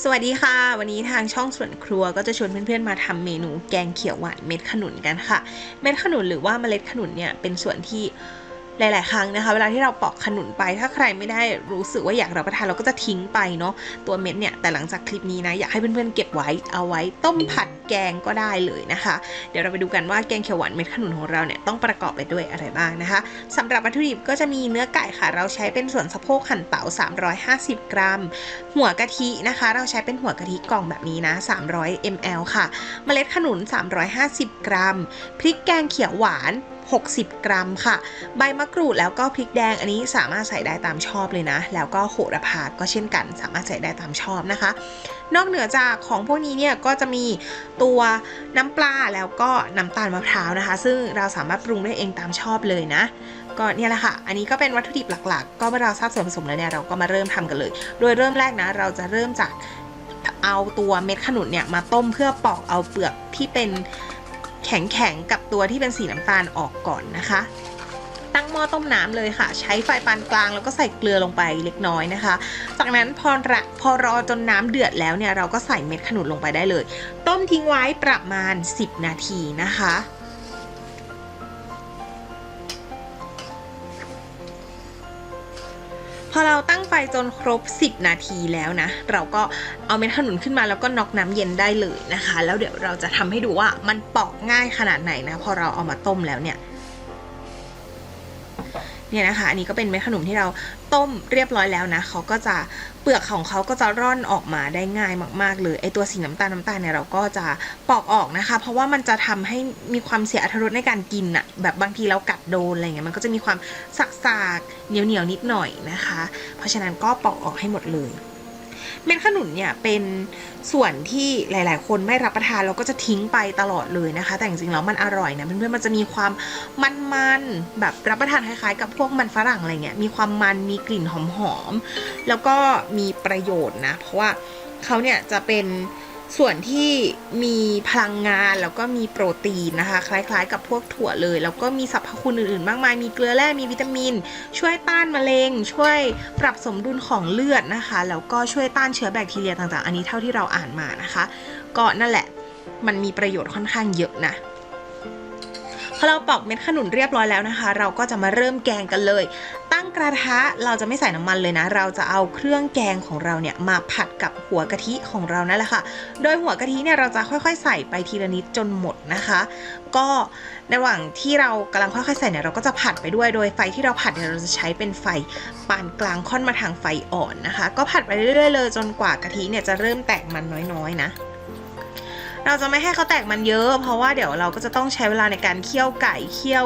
สวัสดีค่ะ วันนี้ทางช่องส่วนครัวก็จะชวนเพื่อนๆมาทำเมนูแกงเขียวหวานเม็ดขนุนกันค่ะ เม็ดขนุนหรือว่าเมล็ดขนุนเนี่ยเป็นส่วนที่ หลาย ๆ ครั้งนะคะ เวลาที่เราปอกขนุนไป ถ้าใครไม่ได้รู้สึกว่าอยากรับประทานเราก็จะทิ้งไปเนาะตัวเม็ดเนี่ย แต่หลังจากคลิปนี้นะ อยากให้เพื่อน ๆ เก็บไว้เอาไว้ต้มผัดแกงก็ได้เลยนะคะ เดี๋ยวเราไปดูกันว่าแกงเขียวหวานเม็ดขนุนของเราเนี่ยต้องประกอบไปด้วยอะไรบ้างนะคะสำหรับวัตถุดิบก็จะมีเนื้อไก่ค่ะ เราใช้เป็นส่วนสะโพกหั่นเต๋า350 กรัม หัวกะทินะคะ เราใช้เป็นหัวกะทิกล่องแบบนี้นะ 300 ml ค่ะ เมล็ดขนุน 350 กรัม พริกแกงเขียวหวาน 60 กรัมค่ะ ใบมะกรูดแล้วก็พริกแดงอันนี้สามารถใส่ได้ตามชอบเลยนะ แล้วก็โหระพาก็เช่นกัน สามารถใส่ได้ตามชอบนะคะ นอกเหนือจากของพวกนี้เนี่ยก็จะมีตัวน้ำปลาแล้วก็น้ำตาลมะพร้าวนะคะ ซึ่งเราสามารถปรุงได้เองตามชอบเลยนะก็เนี่ยแหละค่ะ อันนี้ก็เป็นวัตถุดิบหลักๆ ก็เมื่อเราทราบส่วนผสมแล้วเนี่ยเราก็มาเริ่มทำกันเลย โดยเริ่มแรกนะ เราจะเริ่มจากเอาตัวเม็ดขนุนเนี่ยมาต้มเพื่อปอกเอาเปลือกที่เป็น แข็งๆกับตัวที่เป็นสีน้ำตาลออกก่อนนะคะ ตั้งหม้อต้มน้ำเลยค่ะ ใช้ไฟปานกลางแล้วก็ใส่เกลือลงไปเล็กน้อยนะคะ จากนั้นพอระพอรอจนน้ำเดือดแล้วเนี่ยเราก็ใส่เม็ดขนุนลงไปได้เลย ต้มทิ้งไว้ประมาณ 10 นาทีนะคะ พอเราตั้งไฟจนครบ 10 นาทีแล้วนะ เราก็เอาเม็ดขนุนขึ้นมาแล้วก็น็อกน้ำเย็นได้เลยนะคะ แล้วเดี๋ยวเราจะทำให้ดูว่ามันปอกง่ายขนาดไหนนะ พอเราเอามาต้มแล้วเนี่ย เนี่ยนะคะ อันนี้ก็เป็นเม็ดขนุนที่เราต้มเรียบร้อยแล้วนะเขาก็จะเปลือกของเขาก็จะร่อนออกมาได้ง่ายมากๆเลยไอตัวสีน้ำตาลน้ำตาลเนี่ยเราก็จะปอกออกนะคะ เพราะว่ามันจะทำให้มีความเสียอรรถรสในการกินอะแบบบางทีเรากัดโดนอะไรเงี้ยมันก็จะมีความสักๆเหนียวๆนิดหน่อยนะคะ เพราะฉะนั้นก็ปอกออกให้หมดเลย เม็ดขนุนเนี่ยเป็นส่วนที่หลาย ๆ คนไม่รับประทานแล้วก็จะทิ้งไปตลอดเลยนะคะ แต่จริงๆแล้วมันอร่อยนะเพื่อนๆมันจะมีความมันๆแบบรับประทานคล้าย ๆ กับพวกมันฝรั่งอะไรเงี้ยมีความมันมีกลิ่นหอมๆแล้วก็มีประโยชน์นะ เพราะว่าเขาเนี่ยจะเป็น ส่วนที่มีพลังงานแล้วก็มีโปรตีนนะคะ คล้ายๆ กับพวกถั่วเลย แล้วก็มีสรรพคุณอื่นๆ มากมาย มีเกลือแร่ มีวิตามิน ช่วยต้านมะเร็ง ช่วยปรับสมดุลของเลือดนะคะ แล้วก็ช่วยต้านเชื้อแบคทีเรียต่างๆ อันนี้เท่าที่เราอ่านมานะคะ ก็นั่นแหละ มันมีประโยชน์ค่อนข้างเยอะนะ อเราปอกเม็ดขนุนเรียบร้อยแล้วนะคะ เราก็จะมาเริ่มแกงกันเลย ตั้งกระทะเราจะไม่ใส่น้ำมันเลยนะ เราจะเอาเครื่องแกงของเราเนี่ยมาผัดกับหัวกะทิของเรานั่นแหละค่ะ โดยหัวกะทิเนี่ยเราจะค่อยๆ ใส่ไปทีละนิดจนหมดนะคะ ก็ในระหว่างที่เรากำลังค่อยๆใส่เนี่ยเราก็จะผัดไปด้วยโดยไฟที่เราผัดเนี่ยเราจะใช้เป็นไฟปานกลางค่อนมาทางไฟอ่อนนะคะ ก็ผัดไปเรื่อยๆเลยจนกว่ากะทิเนี่ยจะเริ่มแตกมันน้อยๆนะ เราจะไม่ให้เขาแตกมันเยอะ เพราะว่าเดี๋ยวเราก็จะต้องใช้เวลาในการเคี่ยวไก่เคี่ยว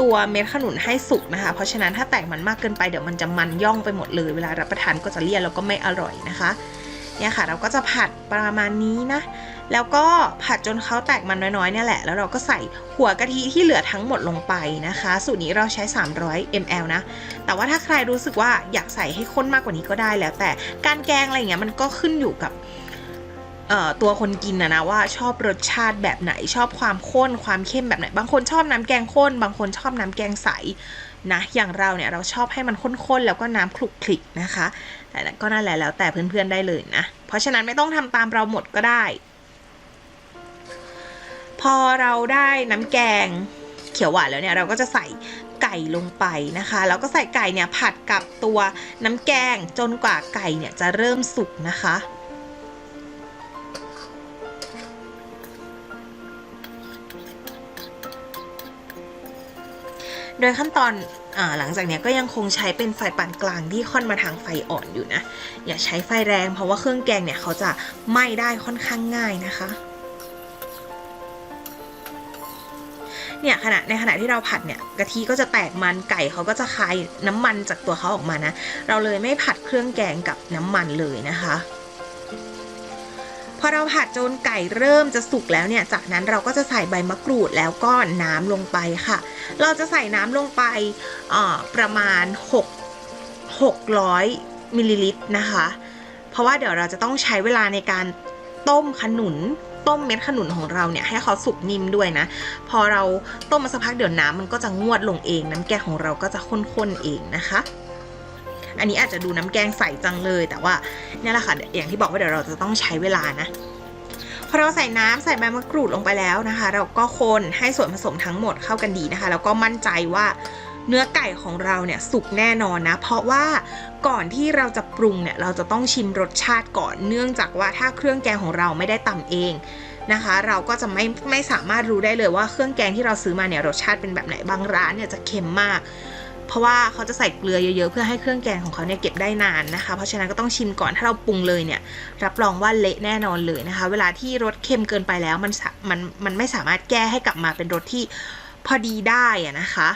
ตัวเม็ดขนุนให้สุกนะคะ เพราะฉะนั้นถ้าแตกมันมากเกินไปเดี๋ยวมันจะมันย่องไปหมดเลย เวลารับประทานก็จะเลี่ยนแล้วก็ไม่อร่อยนะคะเนี่ยค่ะ เราก็จะผัดประมาณนี้นะ แล้วก็ผัดจนเขาแตกมันน้อยๆเนี่ยแหละ แล้วเราก็ใส่หัวกะทิที่เหลือทั้งหมดลงไปนะคะ สูตรนี้เราใช้ 300 ml นะ แต่ว่าถ้าใครรู้สึกว่าอยากใส่ให้ข้นมากกว่านี้ก็ได้แล้วแต่การแกงอะไรอย่างเงี้ยมันก็ขึ้นอยู่กับ ตัวคนกินนะนะว่าชอบรสชาติแบบไหนชอบความข้นความเข้มแบบไหน บางคนชอบน้ำแกงข้น บางคนชอบน้ำแกงใสนะอย่างเราเนี่ยเราชอบให้มันข้นๆแล้วก็น้ำคลุกคลิกนะคะ แต่ก็นั่นแหละแล้วแต่เพื่อนๆได้เลยนะ เพราะฉะนั้นไม่ต้องทำตามเราหมดก็ได้ พอเราได้น้ำแกงเขียวหวานแล้วเนี่ยเราก็จะใส่ไก่ลงไปนะคะแล้วก็ใส่ไก่เนี่ยผัดกับตัวน้ำแกงจนกว่าไก่เนี่ยจะเริ่มสุกนะคะ โดยขั้นตอนอหลังจากนี้ก็ยังคงใช้เป็นไฟปานกลางที่ค่อนมาทางไฟอ่อนอยู่นะ อย่าใช้ไฟแรงเพราะว่าเครื่องแกงเนี่ยเขาจะไหม้ได้ค่อนข้างง่ายนะคะเนี่ยขณะในขณะที่เราผัดเนี่ยกะทิก็จะแตกมันไก่เขาก็จะคายน้ำมันจากตัวเขาออกมานะ เราเลยไม่ผัดเครื่องแกงกับน้ำมันเลยนะคะ อเราผัดจนไก่เริ่มจะสุกแล้วเนี่ย จากนั้นเราก็จะใส่ใบมะกรูดแล้วก็น้ำลงไปค่ะ เราจะใส่น้ำลงไปประมาณ 6 600มิลลิลิตรนะคะ เพราะว่าเดี๋ยวเราจะต้องใช้เวลาในการต้มขนุนต้มเม็ดขนุนของเราเนี่ยให้เขาสุกนิ่มด้วยนะ พอเราต้มมาสักพักเดี๋ยวน้ำมันก็จะงวดลงเอง น้ำแกงของเราก็จะข้นๆเองนะคะ อันนี้อาจจะดูน้ำแกงใสจังเลย แต่ว่าเนี่ยแหละค่ะอย่างที่บอกว่าเดี๋ยวเราจะต้องใช้เวลานะพอเราใส่น้ำใส่ใบมะกรูดลงไปแล้วนะคะ เราก็คนให้ส่วนผสมทั้งหมดเข้ากันดีนะคะ แล้วก็มั่นใจว่าเนื้อไก่ของเราเนี่ยสุกแน่นอนนะ เพราะว่าก่อนที่เราจะปรุงเนี่ยเราจะต้องชิมรสชาติก่อนเนื่องจากว่าถ้าเครื่องแกงของเราไม่ได้ตำเองนะคะ เราก็จะไม่ไม่สามารถรู้ได้เลยว่าเครื่องแกงที่เราซื้อมาเนี่ยรสชาติเป็นแบบไหนบางร้านเนี่ยจะเค็มมาก เพราะว่าเขาจะใส่เกลือเยอะๆ เพื่อให้เครื่องแกงของเขาเนี่ยเก็บได้นานนะคะ เพราะฉะนั้นก็ต้องชิมก่อนถ้าเราปรุงเลยเนี่ยรับรองว่าเละแน่นอนเลยนะคะ เวลาที่รสเค็มเกินไปแล้วมันมันมันไม่สามารถแก้ให้กลับมาเป็นรสที่พอดีได้อะนะคะ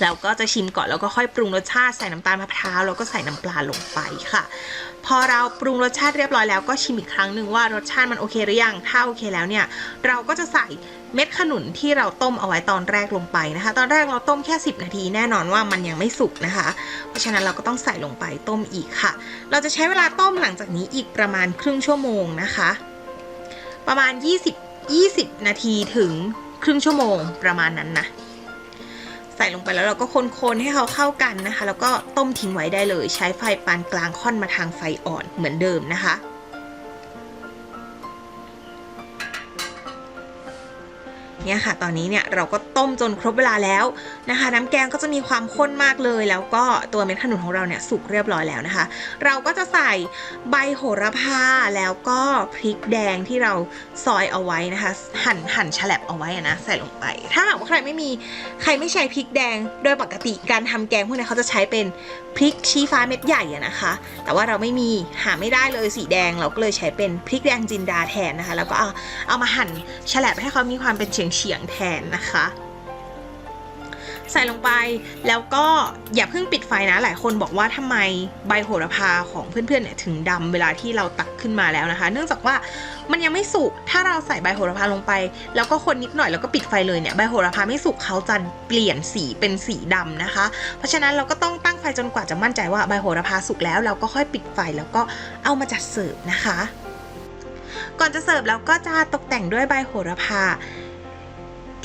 แล้วก็จะชิมก่อนแล้วก็ค่อยปรุงรสชาติใส่น้ำตาลมะพร้าวแล้วก็ใส่น้ำปลาลงไปค่ะ พอเราปรุงรสชาติเรียบร้อยแล้วก็ชิมอีกครั้งหนึ่งว่ารสชาติมันโอเคหรือยังถ้าโอเคแล้วเนี่ย เราก็จะใส่เม็ดขนุนที่เราต้มเอาไว้ตอนแรกลงไปนะคะ ตอนแรกเราต้มแค่ 10 นาทีแน่นอนว่ามันยังไม่สุกนะคะ เพราะฉะนั้นเราก็ต้องใส่ลงไปต้มอีกค่ะ เราจะใช้เวลาต้มหลังจากนี้อีกประมาณครึ่งชั่วโมงนะคะ ประมาณ 20 20 นาทีถึงครึ่งชั่วโมงประมาณนั้นนะ ใส่ลงไปแล้วเราก็คนๆให้เขาเข้ากันนะคะ แล้วก็ต้มทิ้งไว้ได้เลย ใช้ไฟปานกลางค่อนมาทางไฟอ่อนเหมือนเดิมนะคะ เนี่ยค่ะ ตอนนี้เนี่ยเราก็ต้มจนครบเวลาแล้วนะคะ น้ำแกงก็จะมีความข้นมากเลย แล้วก็ตัวเม็ดขนุนของเราเนี่ยสุกเรียบร้อยแล้วนะคะ เราก็จะใส่ใบโหระพาแล้วก็พริกแดงที่เราซอยเอาไว้นะคะ หั่นหั่นฉลับเอาไว้นะใส่ลงไป ถ้าหากว่าใครไม่มีใครไม่ใช้พริกแดง โดยปกติการทำแกงพวกนี้เขาจะใช้เป็นพริกชี้ฟ้าเม็ดใหญ่อะนะคะ แต่ว่าเราไม่มีหาไม่ได้เลยสีแดงเราก็เลยใช้เป็นพริกแดงจินดาแทนนะคะ แล้วก็เอาเอามาหั่นฉลับให้เขามีความเป็นเฉียงเฉียงแทนนะคะ ใส่ลงไปแล้วก็อย่าเพิ่งปิดไฟนะ หลายคนบอกว่าทำไมใบโหระพาของเพื่อนๆเนี่ยถึงดำเวลาที่เราตักขึ้นมาแล้วนะคะ เนื่องจากว่ามันยังไม่สุกถ้าเราใส่ใบโหระพาลงไป แล้วก็คนนิดหน่อยแล้วก็ปิดไฟเลยเนี่ยใบโหระพาไม่สุกเขาจะเปลี่ยนสีเป็นสีดำนะคะ เพราะฉะนั้นเราก็ต้องตั้งไฟจนกว่าจะมั่นใจว่าใบโหระพาสุกแล้วเราก็ค่อยปิดไฟแล้วก็เอามาจัดเสิร์ฟนะคะ ก่อนจะเสิร์ฟเราก็จะตกแต่งด้วยใบโหระพา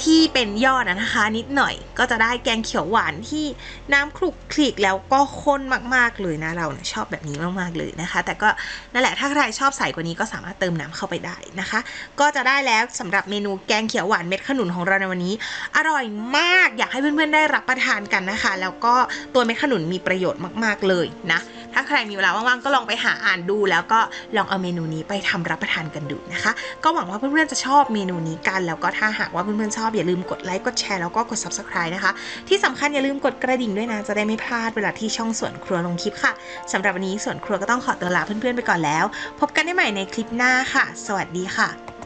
ที่เป็นยอดนะคะ นิดหน่อย ก็จะได้แกงเขียวหวานที่น้ำคลุกคลิกแล้วก็ข้นมากๆเลยนะเราชอบแบบนี้มากๆเลยนะคะ แต่ก็นั่นแหละถ้าใครชอบใส่กว่านี้ก็สามารถเติมน้ำเข้าไปได้นะคะ ก็จะได้แล้วสำหรับเมนูแกงเขียวหวานเม็ดขนุนของเราในวันนี้ อร่อยมากอยากให้เพื่อนๆได้รับประทานกันนะคะ แล้วก็ตัวเม็ดขนุนมีประโยชน์มาก ๆเลยนะถ้าใครมีเวลาว่างๆก็ลองไปหาอ่านดู แล้วก็ลองเอาเมนูนี้ไปทำรับประทานกันดูนะคะ ก็หวังว่าเพื่อนๆจะชอบเมนูนี้กันแล้วก็ถ้าหากว่าเพื่อนๆชอบอบอย่าลืมกดไลค์กดแชร์แล้วก็กด subscribe นะคะ ที่สำคัญอย่าลืมกดกระดิ่งด้วยนะ จะได้ไม่พลาดเวลาที่ช่องสวนครัวลงคลิปค่ะสำหรับวันนี้สวนครัวก็ต้องขอตัวลาเพื่อนๆไปก่อนแล้ว พบกันได้ใหม่ในคลิปหน้าค่ะ สวัสดีค่ะ